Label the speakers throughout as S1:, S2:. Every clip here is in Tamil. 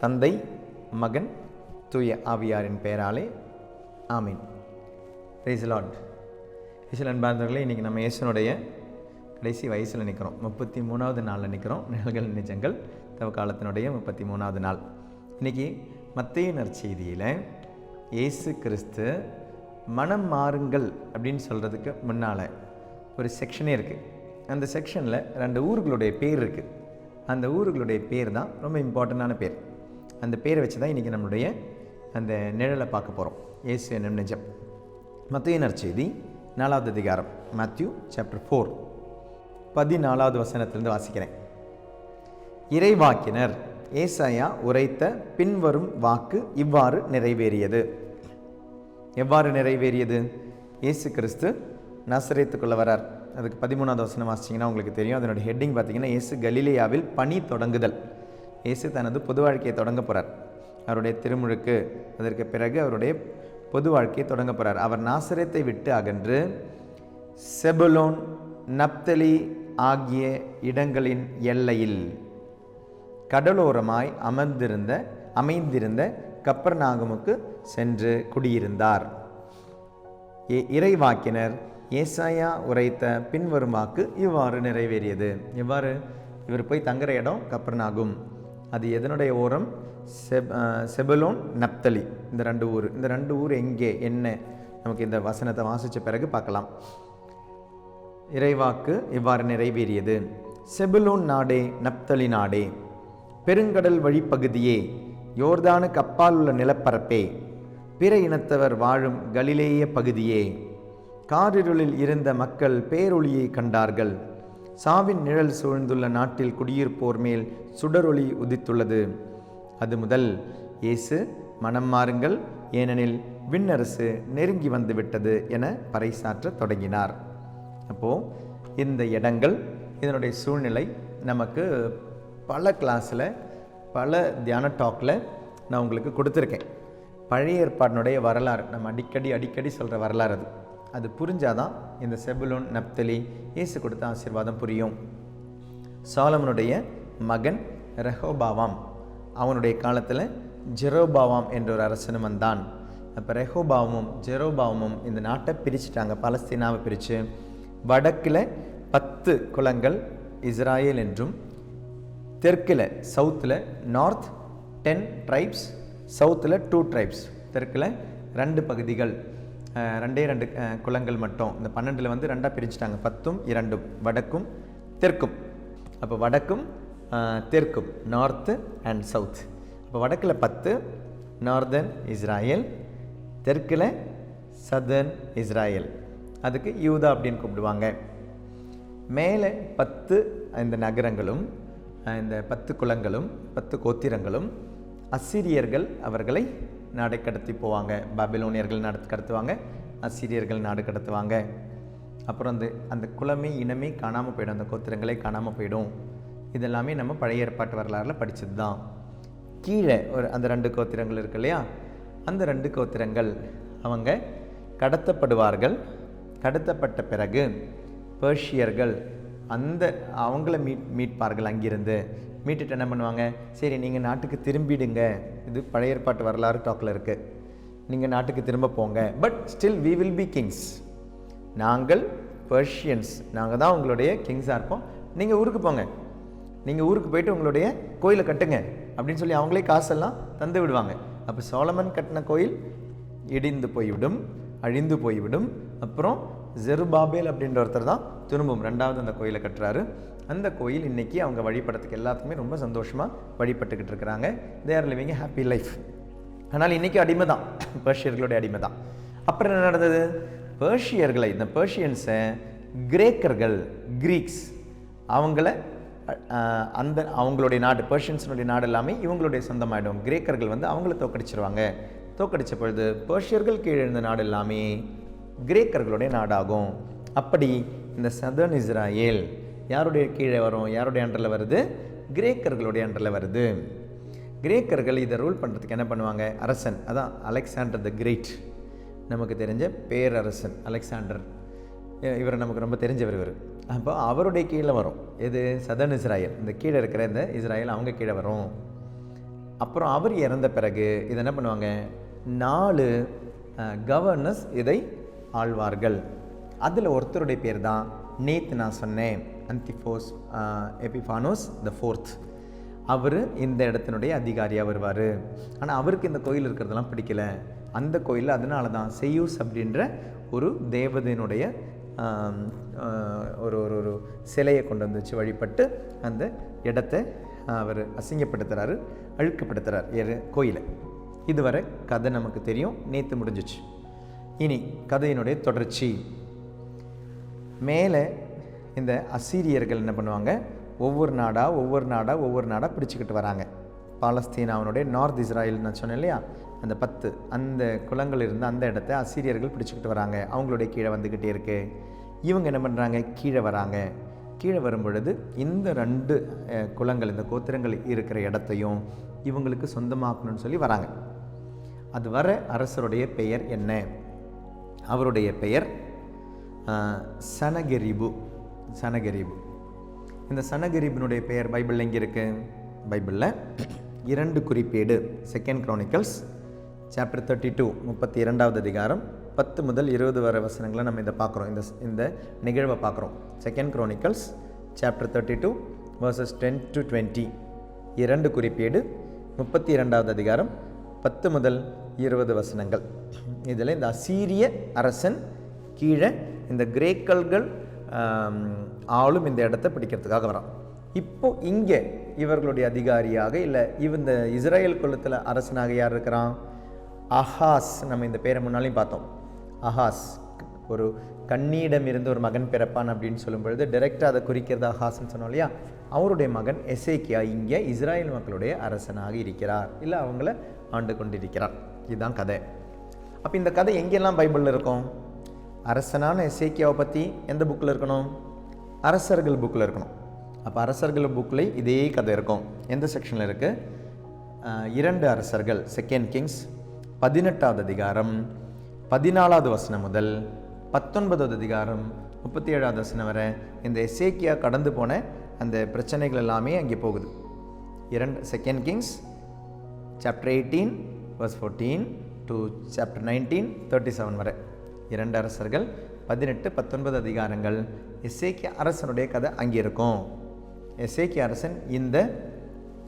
S1: தந்தை மகன் தூய ஆவியாரின் பெயராலே ஆமீன். பிரைஸ் லார்ட் அன்பார்ந்தவர்களே இன்றைக்கி நம்ம இயேசுனுடைய கடைசி வயசில் நிற்கிறோம். முப்பத்தி மூணாவது நாளில் நிற்கிறோம். நிழல்கள் நிஜங்கள் தவ காலத்தினுடைய முப்பத்தி மூணாவது நாள். இன்றைக்கி மத்திய நற்செய்தியில் இயேசு கிறிஸ்து மனம் மாறுங்கள் அப்படின்னு சொல்கிறதுக்கு முன்னால் ஒரு செக்ஷனே இருக்குது அந்த செக்ஷனில் ரெண்டு ஊர்களுடைய பேர் இருக்குது அந்த ஊர்களுடைய பேர் தான் ரொம்ப இம்பார்ட்டண்ட்டான பேர். அந்த பேரை வச்சு தான் இன்றைக்கி நம்மளுடைய அந்த நிழலை பார்க்க போகிறோம் ஏசு என்னும் நிஜம் மத்தியனர் செய்தி நாலாவது அதிகாரம் மேத்யூ சாப்டர் ஃபோர் பதினாலாவது வசனத்திலிருந்து வாசிக்கிறேன். இறைவாக்கினர் ஏசாயா உரைத்த பின்வரும் வாக்கு இவ்வாறு நிறைவேறியது. எவ்வாறு நிறைவேறியது? இயேசு கிறிஸ்து நசரேத்துக்குள்ள வரார். அதுக்கு பதிமூணாவது வசனம் வாசிச்சிங்கன்னா உங்களுக்கு தெரியும். அதனுடைய ஹெட்டிங் பார்த்தீங்கன்னா இயேசு கலிலேயாவில் பணி தொடங்குதல். இயேசு தனது பொது வாழ்க்கையை தொடங்க போகிறார் அவருடைய திருமுழுக்கு அதற்கு பிறகு அவருடைய பொது வாழ்க்கையை தொடங்க போகிறார் அவர் நாசரத்தை விட்டு அகன்று செபுலோன் நப்தலி ஆகிய இடங்களின் எல்லையில் கடலோரமாய் அமர்ந்திருந்த அமைந்திருந்த கப்பர்நாகமுக்கு சென்று குடியிருந்தார். இ- இறைவாக்கினர் ஏசாயா உரைத்த பின்வரும் வாக்கு இவ்வாறு நிறைவேறியது. இவ்வாறு இவர் போய் தங்குற இடம் கப்பர்நாகும். அது எதனுடைய ஓரம்? செப் செபலோன் நப்தலி. இந்த ரெண்டு ஊர். இந்த ரெண்டு ஊர் எங்கே? என்ன? நமக்கு இந்த வசனத்தை வாசித்த பிறகு பார்க்கலாம். இறைவாக்கு இவ்வாறு நிறைவேறியது. செபலோன் நாடே நப்தலி நாடே. பெருங்கடல் வழிப்பகுதியே யோர்தானுக்கு அப்பால் உள்ள நிலப்பரப்பே. பிற இனத்தவர் வாழும் கலிலேய பகுதியே. காரிருளில் இருந்த மக்கள் பேரொளியை கண்டார்கள். சாவின் நிழல் சூழ்ந்துள்ள நாட்டில் குடியிருப்போர் மேல் சுடரொளி உதித்துள்ளது. அது முதல் இயேசு மனம் மாறுங்கள் ஏனெனில் விண்ணரசு நெருங்கி வந்துவிட்டது என பறைசாற்ற தொடங்கினார். அப்போது இந்த இடங்கள் இதனுடைய சூழ்நிலை நமக்கு பல கிளாஸில் பல தியான டாக்கில் நான் உங்களுக்கு கொடுத்துருக்கேன். பழைய ஏற்பாட்டினுடைய வரலாறு நம்ம அடிக்கடி அடிக்கடி சொல்கிற வரலாறு அது. அது புரிஞ்சாதான் இந்த செபுலோன் நப்தலி இயேசு கொடுத்த ஆசீர்வாதம் புரியும். சாலமனுடைய மகன் ரெஹோபாவாம் அவனுடைய காலத்தில் ஜெரோபாவாம் என்ற ஒரு அரசனும் வந்தான். அப்போ ரெஹோபாவமும் ஜெரோபாவமும் இந்த நாட்டை பிரிச்சுட்டாங்க பலஸ்தீனாவை பிரித்து வடக்கில் பத்து குளங்கள் இஸ்ராயேல் என்றும் தெற்கில் சவுத்தில் நார்த் டென் ட்ரைப்ஸ் சவுத்தில் டூ ட்ரைப்ஸ் தெற்கில் ரெண்டு பகுதிகள். ரெண்டே ரெண்டு குளங்கள் மட்டும். இந்த பன்னெண்டில் வந்து ரெண்டாக பிரிச்சுட்டாங்க பத்தும் இரண்டும். வடக்கும் தெற்கும். அப்போ வடக்கும் தெற்கும். நார்த்து அண்ட் சவுத் அப்போ வடக்கில் பத்து நார்தன் இஸ்ராயல் தெற்கில் சதர்ன் இஸ்ராயல் அதுக்கு யூதா அப்படின்னு கூப்பிடுவாங்க. மேலே பத்து இந்த நகரங்களும் இந்த பத்து குலங்களும் பத்து கோத்திரங்களும் அசிரியர்கள் அவர்களை நாடை கடத்தி போவாங்க. பாபிலோனியர்கள் நடத்து கடத்துவாங்க. அசிரியர்கள் நாடு கடத்துவாங்க. அப்புறம் அந்த அந்த குலமே இனமே காணாமல் போயிடும். அந்த கோத்திரங்களே காணாமல் போயிடும். இதெல்லாமே நம்ம பழைய ஏற்பாட்டு வரலாறில் படித்தது தான் கீழே ஒரு அந்த ரெண்டு கோத்திரங்கள் இருக்கு இல்லையா? அந்த ரெண்டு கோத்திரங்கள் அவங்க கடத்தப்படுவார்கள். கடத்தப்பட்ட பிறகு பேர்ஷியர்கள் அந்த அவங்கள மீட் மீட்பார்கள் அங்கிருந்து. மீட்டுட்டு என்ன பண்ணுவாங்க? சரி நீங்கள் நாட்டுக்கு திரும்பிடுங்க. இது பழைய ஏற்பாட்டு வரலாறு டாக்கில் இருக்குது நீங்கள் நாட்டுக்கு திரும்ப போங்க. But still we will be kings நாங்கள் பர்ஷியன்ஸ் நாங்கள் தான் உங்களுடைய கிங்ஸாக இருப்போம். நீங்கள் ஊருக்கு போங்க. நீங்கள் ஊருக்கு போயிட்டு உங்களுடைய கோயிலை கட்டுங்க. அப்படின்னு சொல்லி அவங்களே காசெல்லாம் தந்து விடுவாங்க. அப்போ சோழமன் கட்டின கோயில் இடிந்து போய்விடும். அழிந்து போய்விடும். அப்புறம் ஜெருபாபேல் அப்படின்ற ஒருத்தர் தான் திரும்பவும் ரெண்டாவது அந்த கோயிலை கட்டுறாரு. அந்த கோயில் இன்றைக்கி அவங்க வழிபடத்துக்கு எல்லாத்துக்குமே ரொம்ப சந்தோஷமாக வழிபட்டுக்கிட்டு இருக்கிறாங்க. They are living happy life ஆனால் இன்றைக்கி அடிமை தான். பேர்ஷியர்களுடைய அடிமை தான். அப்புறம் என்ன நடந்தது? பேர்ஷியர்களை இந்த பேர்ஷியன்ஸை கிரேக்கர்கள் கிரீக்ஸ் அவங்கள அந்த அவங்களுடைய நாடு பேர்ஷியன்ஸினுடைய நாடு எல்லாமே இவங்களுடைய சொந்தமாயிடும். கிரேக்கர்கள் வந்து அவங்கள தோக்கடிச்சிருவாங்க தோக்கடிச்ச பொழுது பர்ஷியர்கள் கீழே இருந்த நாடு எல்லாமே கிரேக்கர்களுடைய நாடாகும். அப்படி இந்த சதர்ன் இஸ்ராயேல் யாருடைய கீழே வரும்? யாருடைய அண்டரில் வருது? கிரேக்கர்களுடைய அண்டரில் வருது. கிரேக்கர்கள் இதை ரூல் பண்ணுறதுக்கு என்ன பண்ணுவாங்க? அரசன். அதான் அலெக்சாண்டர் த கிரேட் நமக்கு தெரிஞ்ச பேரரசன் அலெக்சாண்டர். இவர் நமக்கு ரொம்ப தெரிஞ்சவர் இவர். அப்போ அவருடைய கீழே வரும். எது? Southern Israel. இந்த கீழே இருக்கிற இந்த இஸ்ராயல் அவங்க கீழே வரும். அப்புறம் அவர் இறந்த பிறகு இதை என்ன பண்ணுவாங்க? நாலு கவர்னர்ஸ் இதை ஆழ்வார்கள் அதில் ஒருத்தருடைய பேர் தான் நேத்து நான் சொன்னேன். அந்திஃபோஸ் எபிஃபானோஸ் த ஃபோர்த் அவர் இந்த இடத்தினுடைய அதிகாரியாக வருவார். ஆனால் அவருக்கு இந்த கோயில் இருக்கிறதெல்லாம் பிடிக்கல. அந்த கோயில் அதனால தான் செய்யூஸ் அப்படின்ற ஒரு தேவதையினுடைய ஒரு ஒரு ஒரு சிலையை கொண்டு வந்துச்சு வழிபட்டு அந்த இடத்த அவர் அசிங்கப்படுத்துகிறாரு அழுக்கப்படுத்துகிறார் ஏறு கோயிலை. இதுவரை கதை நமக்கு தெரியும். நேற்று முடிஞ்சிச்சு. இனி கதையினுடைய தொடர்ச்சி. மேலே இந்த அசீரியர்கள் என்ன பண்ணுவாங்க? ஒவ்வொரு நாடாக ஒவ்வொரு நாடாக ஒவ்வொரு நாடாக பிடிச்சிக்கிட்டு வராங்க. பாலஸ்தீனாவினுடைய நார்த் இஸ்ராயல் நான் சொன்னேன் இல்லையா? அந்த பத்து அந்த குளங்கள் இருந்த அந்த இடத்த அசீரியர்கள் பிடிச்சிக்கிட்டு வராங்க. அவங்களுடைய கீழே வந்துக்கிட்டே இருக்கு. இவங்க என்ன பண்ணுறாங்க கீழே வராங்க. கீழே வரும் பொழுது இந்த ரெண்டு குளங்கள் இந்த கோத்திரங்கள் இருக்கிற இடத்தையும் இவங்களுக்கு சொந்தமாக்கணும்னு சொல்லி வராங்க. அது வர அரசருடைய பெயர் என்ன? அவருடைய பெயர் சனகரிபு. சனகரிபு. இந்த சனகரிபினுடைய பெயர் பைபிளில் எங்கே இருக்குது பைபிளில் இரண்டு குறிப்பேடு. Second Chronicles chapter thirty two முப்பத்தி இரண்டாவது அதிகாரம் பத்து முதல் இருபது வரை வசனங்களை நம்ம இதை பார்க்குறோம். இந்த இந்த நிகழ்வை பார்க்குறோம். Second Chronicles chapter thirty two verses ten to twenty இரண்டு குறிப்பேடு முப்பத்தி இரண்டாவது அதிகாரம் பத்து முதல் இருபது வசனங்கள். இதில் இந்த அசீரிய அரசன் கீழே இந்த கிரேக்கல்கள் ஆளும் இந்த இடத்தை பிடிக்கிறதுக்காக வரான். இப்போ இங்கே இவர்களுடைய அதிகாரியாக இல்லை இவ இந்த இஸ்ரேல் குலத்தில் அரசனாக யார் இருக்கிறான்? அஹாஸ் நம்ம இந்த பேரை முன்னாலையும் பார்த்தோம். அஹாஸ் ஒரு கண்ணியிடம் இருந்து ஒரு மகன் பிறப்பான் அப்படின்னு சொல்லும் பொழுது டைரெக்டாக அதை குறிக்கிறது அஹாஸ்ன்னு சொன்னோம் இல்லையா? அவருடைய மகன் எசேக்கியா இங்கே இஸ்ராயல் மக்களுடைய அரசனாக இருக்கிறார். இல்லை அவங்கள ஆண்டு கொண்டிருக்கிறார். இதுதான் கதை. அப்போ இந்த கதை எங்கெல்லாம் பைபிளில் இருக்கும்? அரசனான எசேக்கியாவை பற்றி எந்த புக்கில் இருக்கணும்? அரசர்கள் புக்கில் இருக்கணும். அப்போ அரசர்கள் புக்கில் இதே கதை இருக்கும். எந்த செக்ஷனில் இருக்குது இரண்டு அரசர்கள் செகண்ட் கிங்ஸ் பதினெட்டாவது அதிகாரம் பதினாலாவது வசனம் முதல் பத்தொன்பதாவது அதிகாரம் முப்பத்தி ஏழாவது வசனம் வரை இந்த எசேக்கியா கடந்து போன அந்த பிரச்சனைகள் எல்லாமே அங்கே போகுது. இரண்டு second Kings chapter eighteen verse fourteen to chapter nineteen thirty seven வரை. இரண்டு அரசர்கள் பதினெட்டு பத்தொன்பது அதிகாரங்கள். எஸ்ஏகே அரசனுடைய கதை அங்கே இருக்கும் எஸ்ஏகே அரசன் இந்த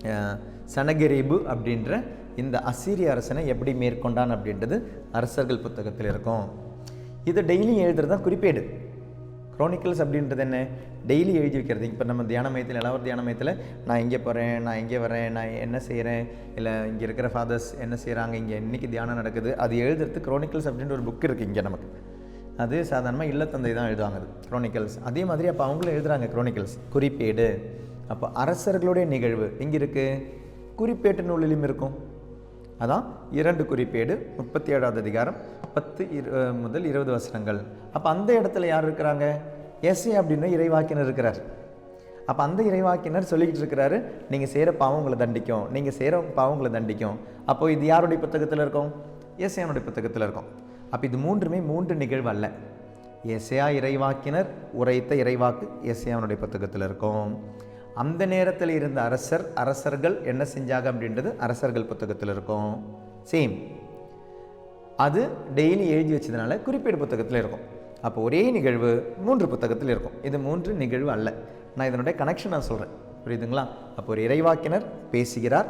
S1: அஹ், அப்படின்ற இந்த அசீரிய அரசனை எப்படி மேற்கொண்டான் அப்படின்றது அரசர்கள் புத்தகத்தில் இருக்கும். இது டெய்லியும் எழுதுறது தான் குறிப்பேடு. குரோனிக்கல்ஸ் அப்படின்றது என்ன? டெய்லி எழுதி வைக்கிறது. இப்போ நம்ம தியான மையத்தில் எல்லாம் ஒரு தியான மையத்தில் நான் இங்கே போகிறேன் நான் இங்கே வரேன் நான் என்ன செய்கிறேன் இல்லை இங்கே இருக்கிற ஃபாதர்ஸ் என்ன செய்கிறாங்க இங்கே இன்றைக்கி தியானம் நடக்குது. அது எழுதுறது குரோனிக்கல்ஸ் அப்படின்ற ஒரு புக் இருக்குது இங்கே நமக்கு. அது சாதாரணமாக இல்லத்தந்தை தான் எழுதுவாங்க அது குரோனிக்கல்ஸ் அதே மாதிரி அப்போ அவங்களும் எழுதுகிறாங்க குரோனிக்கல்ஸ் குறிப்பேடு. அப்போ அரசர்களுடைய நிகழ்வு எங்கே இருக்குது குறிப்பேட்டு நூலிலும் இருக்கும். அதான் இரண்டு குறிப்பேடு முப்பத்தி ஏழாவது அதிகாரம் பத்து இரு முதல் இருபது வசனங்கள். அப்போ அந்த இடத்துல யார் இருக்கிறாங்க? எஸ்ஏ அப்படின்னு இறைவாக்கினர் இருக்கிறார். அப்போ அந்த இறைவாக்கினர் சொல்லிக்கிட்டு இருக்கிறாரு நீங்கள் செய்கிற பாவம் உங்களை தண்டிக்கும். நீங்கள் செய்கிற பாவம் உங்களை தண்டிக்கும். அப்போ இது யாருடைய புத்தகத்தில் இருக்கும்? ஏசையானுடைய புத்தகத்தில் இருக்கும். அப்போ இது மூன்றுமே மூன்று நிகழ்வு அல்ல. ஏசையா இறைவாக்கினர் உரைத்த இறைவாக்கு ஏசையானுடைய புத்தகத்தில் இருக்கும். அந்த நேரத்தில் இருந்த அரசர் அரசர்கள் என்ன செஞ்சாங்க அப்படின்றது அரசர்கள் புத்தகத்தில் இருக்கும். சேம் அது டெய்லி எழுதி வச்சதுனால குறிப்பேடு புத்தகத்தில் இருக்கும். அப்போ ஒரே நிகழ்வு மூன்று புத்தகத்தில் இருக்கும். இது மூன்று நிகழ்வு அல்ல. நான் இதனுடைய கனெக்ஷன் நான் சொல்கிறேன் புரியுதுங்களா? அப்போ ஒரு இறைவாக்கினர் பேசுகிறார்.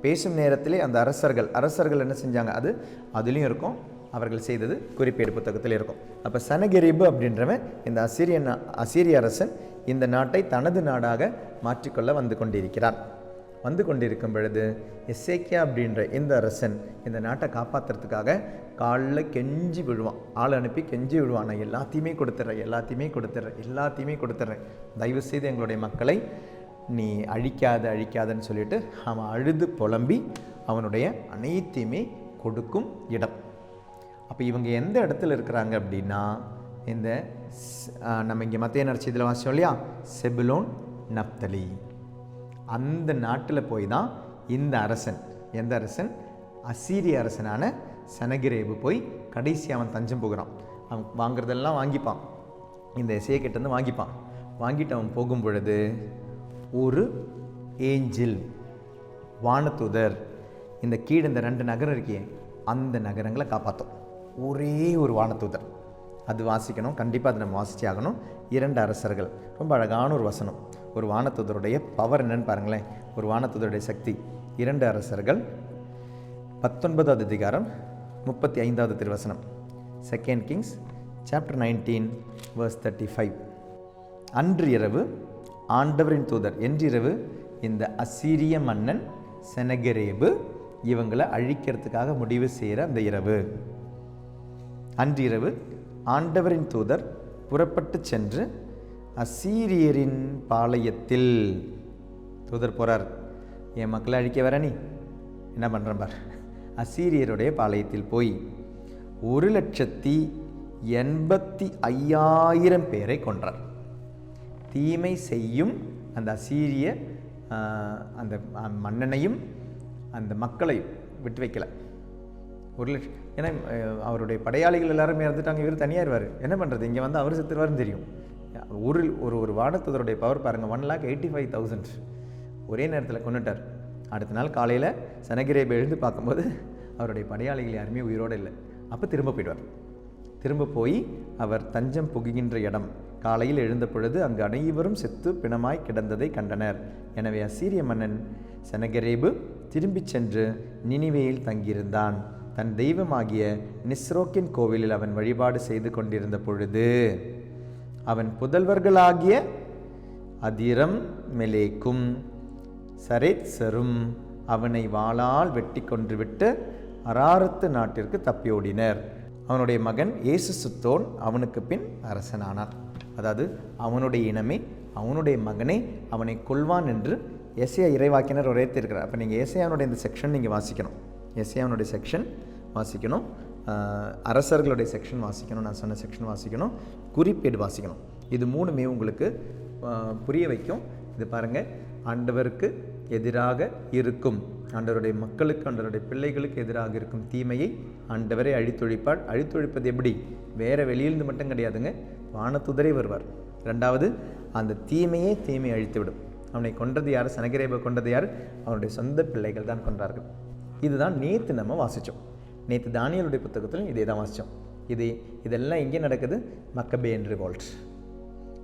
S1: பேசும் நேரத்திலே அந்த அரசர்கள் அரசர்கள் என்ன செஞ்சாங்க? அது அதுலேயும் இருக்கும். அவர்கள் செய்தது குறிப்பேடு புத்தகத்தில் இருக்கும். அப்போ சனகிரிபு அப்படின்றவன் இந்த அசிரியன் அசீரிய அரசன் இந்த நாட்டை தனது நாடாக மாற்றிக்கொள்ள வந்து கொண்டிருக்கிறான். வந்து கொண்டிருக்கும் பொழுது எஸ்ஏக்கியா அப்படின்ற இந்த அரசன் இந்த நாட்டை காப்பாற்றுறதுக்காக காலில் கெஞ்சி விழுவான். ஆள் அனுப்பி கெஞ்சி விழுவான். நான் எல்லாத்தையுமே கொடுத்துட்றேன் எல்லாத்தையுமே கொடுத்துட்றேன் எல்லாத்தையுமே கொடுத்துட்றேன். தயவு செய்து எங்களுடைய மக்களை நீ அழிக்காத அழிக்காதன்னு சொல்லிட்டு அவன் அழுது புலம்பி அவனுடைய அனைத்தையுமே கொடுக்கும் இடம். அப்போ இவங்க எந்த இடத்துல இருக்கிறாங்க அப்படின்னா இந்த ஸ்- நம்ம இங்கே மத்திய இதில் வாசிச்சோம் இல்லையா? செபுலோன் நப்தலி. அந்த நாட்டில் போய் தான் இந்த அரசன். எந்த அரசன்? அசீரிய அரசனான சனகிரேபு போய் கடைசி அவன் தஞ்சம் போகிறான். அவன் வாங்குறதெல்லாம் வாங்கிப்பான். இந்த இசையை கிட்டேருந்து வாங்கிப்பான். வாங்கிட்டு அவன் போகும் பொழுது ஒரு ஏஞ்சில் வானத்துதர் இந்த கீழே இந்த ரெண்டு நகரம் இருக்கே அந்த நகரங்களை காப்பாற்றும் ஒரே ஒரு வானத்துதர் அது வாசிக்கணும். கண்டிப்பாக அதை நம்ம வாசிச்சே ஆகணும். இரண்டு அரசர்கள். ரொம்ப அழகான ஒரு வசனம். ஒரு வானத்துதருடைய பவர் என்னன்னு பாருங்களேன். ஒரு வானத்துதருடைய சக்தி. இரண்டு அரசர்கள். பத்தொன்பதாவது அதிகாரம் முப்பத்தி ஐந்தாவது திருவசனம். Second Kings chapter nineteen verse thirty five அன்று இரவு ஆண்டவரின் தூதர் என்றிரவு இந்த அசீரிய மன்னன் செனகரேபு இவங்களை அழிக்கிறதுக்காக முடிவு செய்கிற அந்த இரவு. அன்றிரவு ஆண்டவரின் தூதர் புறப்பட்டு சென்று அசீரியரின் பாளையத்தில். தூதர் போறார். என் மக்களை அழிக்க வர நீ? என்ன பண்ணுறேன் பார்? அசீரியருடைய பாளையத்தில் போய் ஒரு லட்சத்தி எண்பத்தி ஐயாயிரம் பேரை கொன்றார். தீமை செய்யும் அந்த அசீரிய அந்த மன்னனையும் அந்த மக்களையும் விட்டு வைக்கல. ஒரு லட்சம் ஏன்னா அவருடைய படையாளிகள் எல்லாரும் இறந்துட்டாங்க. இவர் தனியாக இருவார் என்ன பண்ணுறது இங்கே வந்து அவர் செத்துருவாருன்னு தெரியும். ஒரு ஒரு ஒரு வானத்தூதருடைய பவர் பாருங்கள் one lakh eighty five thousand ஒரே நேரத்தில் கொண்டுட்டார் அடுத்த நாள் காலையில் சனகிரேப் எழுந்து பார்க்கும்போது அவருடைய படையாளிகள் யாருமே உயிரோடு இல்லை. அப்போ திரும்ப போயிடுவார். திரும்ப போய் அவர் தஞ்சம் புகுகின்ற இடம். காலையில் எழுந்த பொழுது அங்கு அனைவரும் செத்து பிணமாய் கிடந்ததை கண்டனர். எனவே அசீரிய மன்னன் செனகரேபு திரும்பிச் சென்று நினிவேயில் தங்கியிருந்தான். தன் தெய்வமாகிய நிஸ்ரோக்கின் கோவிலில் அவன் வழிபாடு செய்து கொண்டிருந்த பொழுது அவன் புதல்வர்களாகிய அதிரம் மெலேக்கும் சரேத்சரும் அவனை வாளால் வெட்டி கொன்றுவிட்டு அராரத்து நாட்டிற்கு தப்பியோடினர். அவனுடைய மகன் இயேசு சுத்தோன் அவனுக்கு பின் அரசனானார். அதாவது அவனுடைய இனமே அவனுடைய மகனே அவனை கொல்வான் என்று எஸ்ஏ இறைவாக்கினர் உரைத்திருக்கிறார் அப்போ நீங்கள் ஏசையானுடைய இந்த செக்ஷன் நீங்கள் வாசிக்கணும். எஸ்ஏயானுடைய செக்ஷன் வாசிக்கணும். அரசர்களுடைய செக்ஷன் வாசிக்கணும் நான் சொன்ன செக்ஷன் வாசிக்கணும் குறிப்பேடு வாசிக்கணும். இது மூணுமே உங்களுக்கு புரிய வைக்கும். இது பாருங்கள் ஆண்டவருக்கு எதிராக இருக்கும். ஆண்டவருடைய மக்களுக்கு ஆண்டவருடைய பிள்ளைகளுக்கு எதிராக இருக்கும் தீமையை ஆண்டவரை அழித்தொழிப்பார். அழித்தொழிப்பது எப்படி? வேறு வெளியிலிருந்து மட்டும் கிடையாதுங்க வானத்துதரை வருவார். ரெண்டாவது அந்த தீமையே தீமையை அழித்துவிடும். அவனை கொன்றது யார்? சனகிரேப கொண்டது யார்? அவனுடைய சொந்த பிள்ளைகள் தான் கொன்றார்கள். இதுதான் நேற்று நம்ம வாசித்தோம் நேற்று தானியலுடைய புத்தகத்திலும் இதே தான் வாசித்தோம் இது இதெல்லாம் எங்கே நடக்குது? மக்கபேன் ரிவால்ட்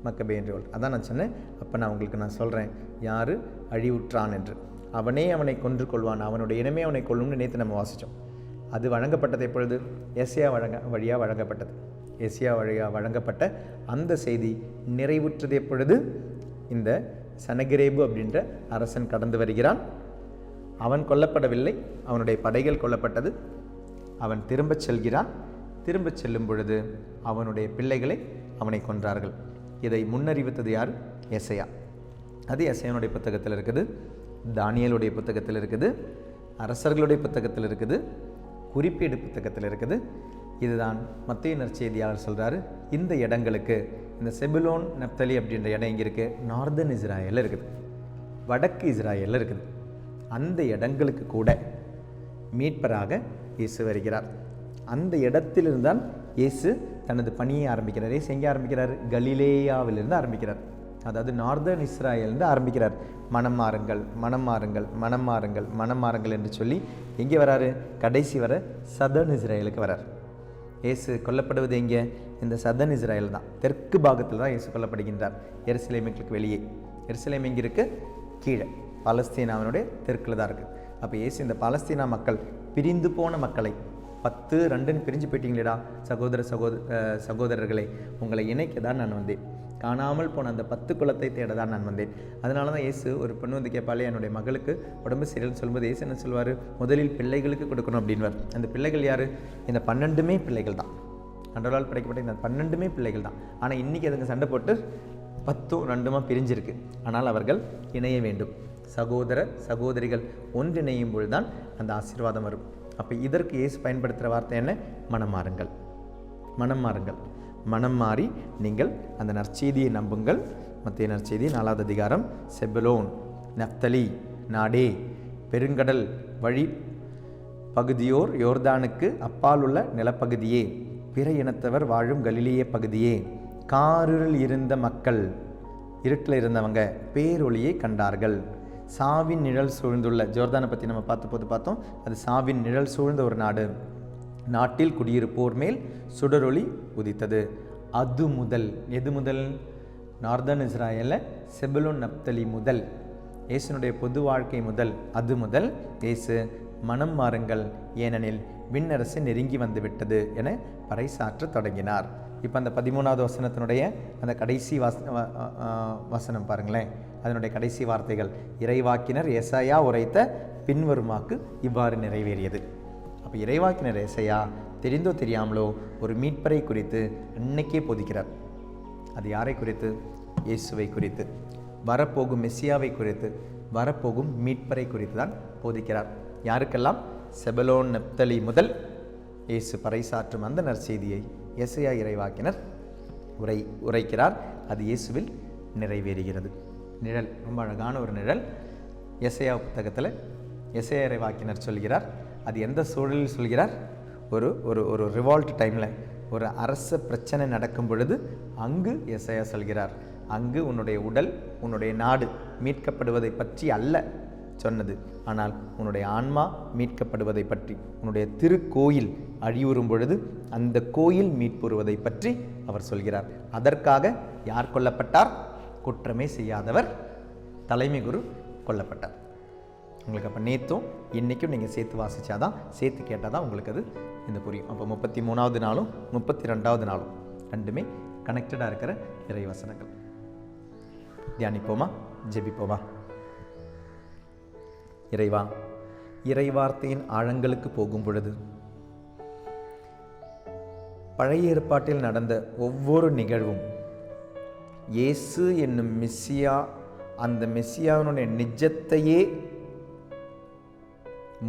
S1: மக்கபேன் ரிவால்ட் அதான் நான் சொன்னேன். அப்போ நான் உங்களுக்கு நான் சொல்கிறேன் யார்? அழிவுற்றான் என்று. அவனே அவனை கொன்று கொள்வான். அவனுடைய இனமே அவனை கொள்ளும்னு நேற்று நம்ம வாசித்தோம் அது வழங்கப்பட்டது எப்பொழுது? எஸ்யா வழங்க வழியாக வழங்கப்பட்டது. எஸ்யா வழியாக வழங்கப்பட்ட அந்த செய்தி நிறைவுற்றது எப்பொழுது? இந்த சனகிரேபு அப்படின்ற அரசன் கடந்து வருகிறான். அவன் கொல்லப்படவில்லை. அவனுடைய படைகள் கொல்லப்பட்டது. அவன் திரும்பச் செல்கிறான். திரும்பச் செல்லும் பொழுது அவனுடைய பிள்ளைகளை அவனை கொன்றார்கள். இதை முன்னறிவித்தது யார்? எசையா அது எசையனுடைய புத்தகத்தில் இருக்குது. தானியலுடைய புத்தகத்தில் இருக்குது. அரசர்களுடைய புத்தகத்தில் இருக்குது. குறிப்பீடு புத்தகத்தில் இருக்குது. இதுதான் மத்திய நற்செய்தியாளர் சொல்கிறாரு இந்த இடங்களுக்கு இந்த செபிலோன் நெப்தலி அப்படின்ற இடம் இங்கே இருக்குது நார்தன் இஸ்ராயலில் இருக்குது. வடக்கு இஸ்ராயலில் இருக்குது. அந்த இடங்களுக்கு கூட மீட்பராக இயேசு வருகிறார். அந்த இடத்திலிருந்தான் இயேசு தனது பணியை ஆரம்பிக்கிறார். இயேசு எங்கே ஆரம்பிக்கிறார்? கலிலேயாவிலிருந்து ஆரம்பிக்கிறார். அதாவது நார்தர்ன் இஸ்ராயலிருந்து ஆரம்பிக்கிறார். மனம் மாறுங்கள் மனம் மாறுங்கள் மனம் மாறுங்கள் மனம் மாறுங்கள் என்று சொல்லி எங்கே வராரு? கடைசி வர சதர்ன் இஸ்ராயலுக்கு வரார். இயேசு கொல்லப்படுவது எங்கே? இந்த சதன் இஸ்ராயல் தான். தெற்கு பாகத்தில் தான் இயேசு கொல்லப்படுகின்றார். எருசலேமுக்கு வெளியே. எருசலேம் எங்கே இருக்குது கீழே. பாலஸ்தீனாவினுடைய தெற்கில் தான் இருக்குது அப்போ இயேசு இந்த பாலஸ்தீனா மக்கள் பிரிந்து போன மக்களை. பத்து ரெண்டுன்னு பிரிஞ்சு போயிட்டீங்களேடா சகோதர சகோதர சகோதரர்களை சகோதரர்களே உங்களை இணைக்க தான் நான் வந்தேன். காணாமல் போன அந்த பத்து குலத்தை தேட தான் நான் வந்தேன். அதனால தான் இயேசு ஒரு பெண் வந்து கேட்பாலே என்னுடைய மகளுக்கு உடம்பு சரியில்லைன்னு சொல்லும்போது இயேசு என்ன சொல்வார் முதலில் பிள்ளைகளுக்கு கொடுக்கணும் அப்படின்வார் அந்த பிள்ளைகள் யார்? இந்த பன்னெண்டுமே பிள்ளைகள் தான். அன்றலால் படைக்கப்பட்ட இந்த பன்னெண்டுமே பிள்ளைகள் தான். ஆனால் இன்றைக்கி அதுங்க சண்டை போட்டு பத்தும் ரெண்டுமா பிரிஞ்சிருக்கு. ஆனால் அவர்கள் இணைய வேண்டும். சகோதர சகோதரிகள் ஒன்றிணையும் பொழுதுதான் அந்த ஆசீர்வாதம் வரும். அப்போ இதற்கு இயேசு பயன்படுத்துகிற வார்த்தை என்ன? மனம் மாறுங்கள். மனம் மாறுங்கள். மனம் மாறி நீங்கள் அந்த நற்செய்தியை நம்புங்கள். மத்திய நற்செய்தி நாலாவது அதிகாரம் செபலோன் நப்தலி நாடே பெருங்கடல் வழி பகுதியோர் யோர்தானுக்கு அப்பால் உள்ள நிலப்பகுதியே பிற இனத்தவர் வாழும் கலிலேய பகுதியே காரில் இருந்த மக்கள் இருட்டில் இருந்தவங்க பேரொளியை கண்டார்கள். சாவின் நிழல் சூழ்ந்துள்ள ஜோர்தானை பற்றி நம்ம பார்த்த போது பார்த்தோம். அது சாவின் நிழல் சூழ்ந்த ஒரு நாடு. நாட்டில் குடியிருப்போர் மேல் சுடரொளி உதித்தது. அது முதல். எது முதல்? நார்தன் இஸ்ராயலில் செபலோன் நப்தலி முதல். இயேசுனுடைய பொது வாழ்க்கை முதல். அது முதல். இயேசு மனம் மாறுங்கள். ஏனெனில் விண்ணரசு நெருங்கி வந்துவிட்டது என பறைசாற்ற தொடங்கினார். இப்போ அந்த பதிமூணாவது வசனத்தினுடைய அந்த கடைசி வாச வசனம் பாருங்களேன். அதனுடைய கடைசி வார்த்தைகள் இறைவாக்கினர் எசையா உரைத்த பின்வருமாக்கு இவ்வாறு நிறைவேறியது. அப்போ இறைவாக்கினர் எசையா தெரிந்தோ தெரியாமலோ ஒரு மீட்பரை குறித்து அன்னைக்கே போதிக்கிறார். அது யாரை குறித்து? இயேசுவை குறித்து. வரப்போகும் மெஸ்ஸியாவை குறித்து வரப்போகும் மீட்பரை குறித்து தான் போதிக்கிறார். யாருக்கெல்லாம்? செபலோன் நெப்தலி முதல் இயேசு பறைசாற்றும் அந்த நற்செய்தியை எசையா இறைவாக்கினர் உரை உரைக்கிறார். அது இயேசுவில் நிறைவேறுகிறது. நிழல் ரொம்ப அழகான ஒரு நிழல். எஸ்ஐயா புத்தகத்தில் எஸ்ஐஆரை வாக்கினர் சொல்கிறார். அது எந்த சூழலில் சொல்கிறார்? ஒரு ஒரு ஒரு ரிவால்ட் டைமில் ஒரு அரச பிரச்சனை நடக்கும் பொழுது அங்கு எஸ்ஐயா சொல்கிறார். அங்கு உன்னுடைய உடல் உன்னுடைய நாடு மீட்கப்படுவதை பற்றி அல்ல சொன்னது. ஆனால் உன்னுடைய ஆன்மா மீட்கப்படுவதை பற்றி உன்னுடைய திருக்கோயில் அழிவுறும் பொழுது அந்த கோயில் மீட்புறுவதை பற்றி அவர் சொல்கிறார். அதற்காக யார் கொல்லப்பட்டார்? குற்றமே செய்யாதவர் தலைமை குரு கொல்லப்பட்டார். உங்களுக்கு அப்போ நேற்றும் இன்றைக்கும் நீங்கள் சேர்த்து வாசித்தாதான் சேர்த்து கேட்டால் தான் உங்களுக்கு அது இந்த புரியும். அப்போ முப்பத்தி மூணாவது நாளும் முப்பத்தி ரெண்டாவது நாளும் ரெண்டுமே கனெக்டடாக இருக்கிற இறைவசனங்கள். தியானிப்போமா? ஜெபிப்போமா? இறைவா இறைவார்த்தையின் ஆழங்களுக்கு போகும் பொழுது பழைய ஏற்பாட்டில் நடந்த ஒவ்வொரு நிகழ்வும் இயேசு என்னும் மெஸ்ஸியா அந்த மெஸ்ஸியாவினுடைய நிஜத்தையே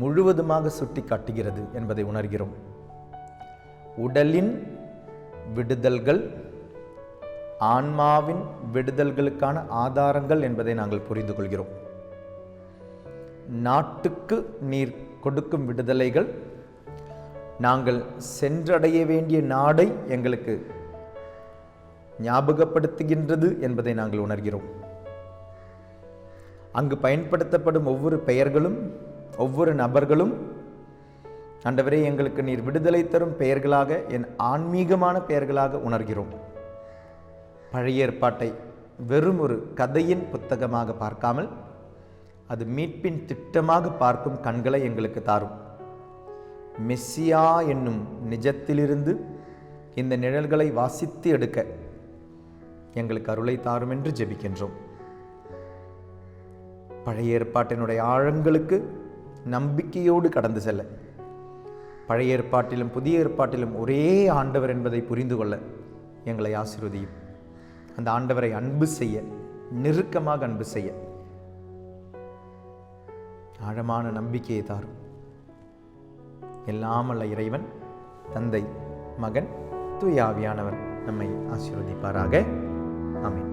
S1: முழுவதுமாக சுட்டி காட்டுகிறது என்பதை உணர்கிறோம். உடலின் விடுதல்கள் ஆன்மாவின் விடுதல்களுக்கான ஆதாரங்கள் என்பதை நாங்கள் புரிந்து கொள்கிறோம். நாட்டுக்கு நீர் கொடுக்கும் விடுதலைகள் நாங்கள் சென்றடைய வேண்டிய நாடை எங்களுக்கு ஞாபகப்படுத்துகின்றது என்பதை நாங்கள் உணர்கிறோம். அங்கு பயன்படுத்தப்படும் ஒவ்வொரு பெயர்களும் ஒவ்வொரு நபர்களும் ஆண்டவரே எங்களுக்கு நீர் விடுதலை தரும் பெயர்களாக என் ஆன்மீகமான பெயர்களாக உணர்கிறோம். பழைய ஏற்பாட்டை வெறும் ஒரு கதையின் புத்தகமாக பார்க்காமல் அது மீட்பின் திட்டமாக பார்க்கும் கண்களை எங்களுக்கு தாரும். மெஸ்ஸியா என்னும் நிஜத்திலிருந்து இந்த நிழல்களை வாசித்து எடுக்க எங்களுக்கு அருளை தாரும் என்று ஜெபிக்கின்றோம். பழைய ஏற்பாட்டினுடைய ஆழங்களுக்கு நம்பிக்கையோடு கடந்து செல்ல. பழைய ஏற்பாட்டிலும் புதிய ஏற்பாட்டிலும் ஒரே ஆண்டவர் என்பதை புரிந்து கொள்ள எங்களை ஆசிர்வதியும். அந்த ஆண்டவரை அன்பு செய்ய நெருக்கமாக அன்பு செய்ய. ஆழமான நம்பிக்கையை தாரும். எல்லாமல்ல இறைவன் தந்தை மகன் தூயாவியானவர் நம்மை ஆசீர்வதிப்பாராக. ஆமென்